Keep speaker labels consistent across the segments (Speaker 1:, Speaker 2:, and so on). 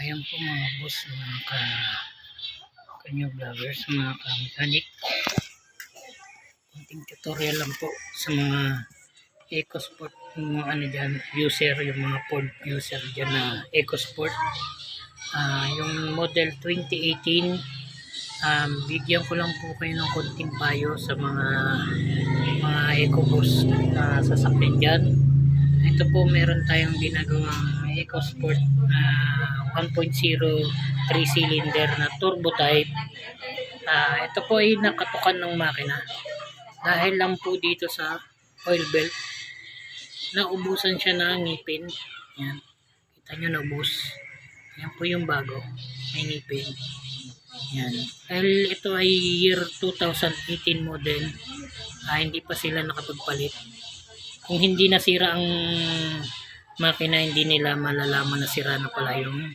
Speaker 1: Ayan po mga boss, mga ka kanyo vloggers, mga ka-mechanic. Kunting tutorial lang po sa mga EcoSport, yung mga ano dyan, user, yung mga Ford user dyan na EcoSport. Ah, yung model 2018, um, bigyan ko lang po kayo ng konting payo sa mga mga EcoBoost na sasakyan dyan. Ito po meron tayong ginagawang EcoSport na 1.0 3 cylinder na turbo type. Ah, ito po ay nakatukan ng makina. Dahil lang po dito sa oil belt, naubusan siya ng ngipin. Yan. Kita nyo naubos. Yan po yung bago. May ngipin. Yan. Dahil ito ay year 2018 model, ah, hindi pa sila nakapagpalit. Kung hindi nasira ang makina, hindi nila malalaman na sira na pala yung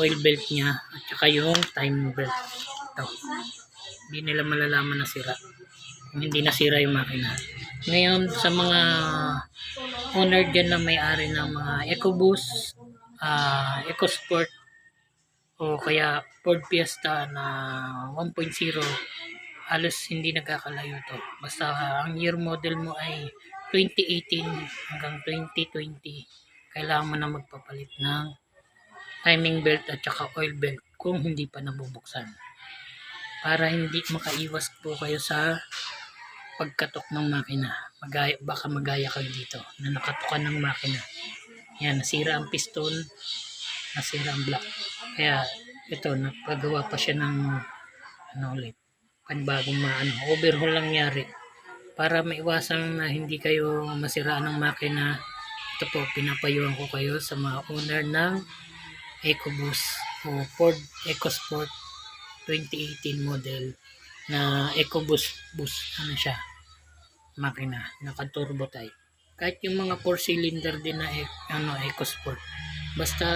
Speaker 1: oil belt niya at saka yung timing belt. Ito. Hindi nila malalaman na sira. Kung hindi nasira yung makina. Ngayon, sa mga owner dyan na may-ari ng mga EcoBoost, ah EcoSport, o kaya Ford Fiesta na 1.0 halos hindi nagkakalayo to. Basta ang year model mo ay 2018 hanggang 2020 kailangan mo na magpapalit ng timing belt at saka oil belt kung hindi pa nabubuksan. Para hindi makaiwas po kayo sa pagkatok ng makina. Magaya, baka magaya kayo dito na nakatukan ng makina. Yan nasira ang piston nasira ang block. Kaya ito nagpagawa pa siya ng ano ulit panibagong maano overhaul lang nangyari para maiwasan na hindi kayo masiraan ng makina. Ito po pinapayuhan ko kayo sa mga owner ng EcoBoost o Ford EcoSport 2018 model na EcoBoost boost ano siya makina naka turbo type. Kahit yung mga 4 cylinder din na e- ano EcoSport. Basta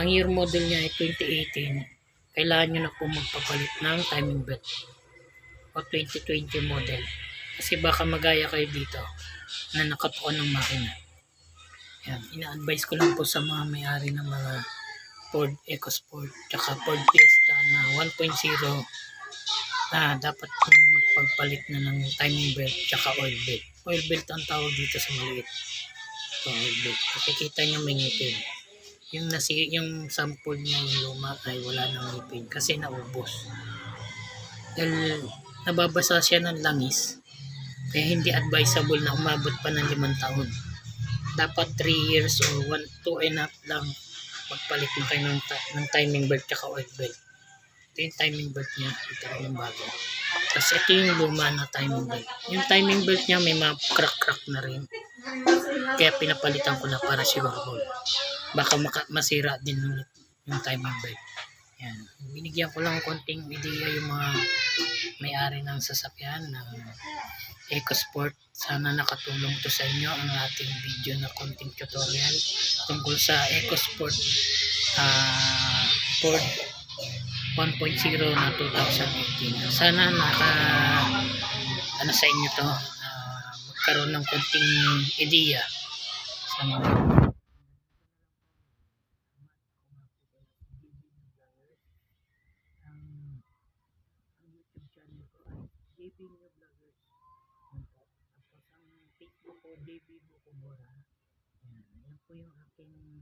Speaker 1: ang year model niya ay 2018 kailangan nyo na po magpapalit ng timing belt o 2020 model. Kasi baka magaya kayo dito na nakatukan ng makina. Yan, ina-advise ko lang po sa mga may-ari ng mga Ford EcoSport tsaka Ford Fiesta na 1.0 na dapat kong magpagpalit na ng timing belt tsaka oil belt. Oil belt ang tawag dito sa maliit. Ito oil belt. Makikita nyo may ngipin yung nasi yung sample niya yung luma ay wala nang ngipin kasi naubos. Dahil nababasa siya ng langis kaya hindi advisable na umabot pa ng limang taon. Dapat 3 years or 1, 2 and a half lang magpalit mo kayo ng, ng timing belt tsaka oil belt. Ito yung timing belt niya ito yung bago. Tapos ito yung luma na timing belt. Yung timing belt niya may mga crack crack na rin kaya pinapalitan ko na para siguro baka maka- masira din ulit yung timing belt yan. Binigyan ko lang konting ideya yung mga may-ari ng sasakyan ng EcoSport sana nakatulong to sa inyo ang ating video na konting tutorial tungkol sa EcoSport ah Ford 1.0 na 2018 sana naka ano sa inyo to ah, magkaroon ng konting ideya sa mga ang ang YouTube channel ko ay JB New Vloggers. Tapos ang Facebook ko, JB Bukumura. Yan. Yan po yung aking.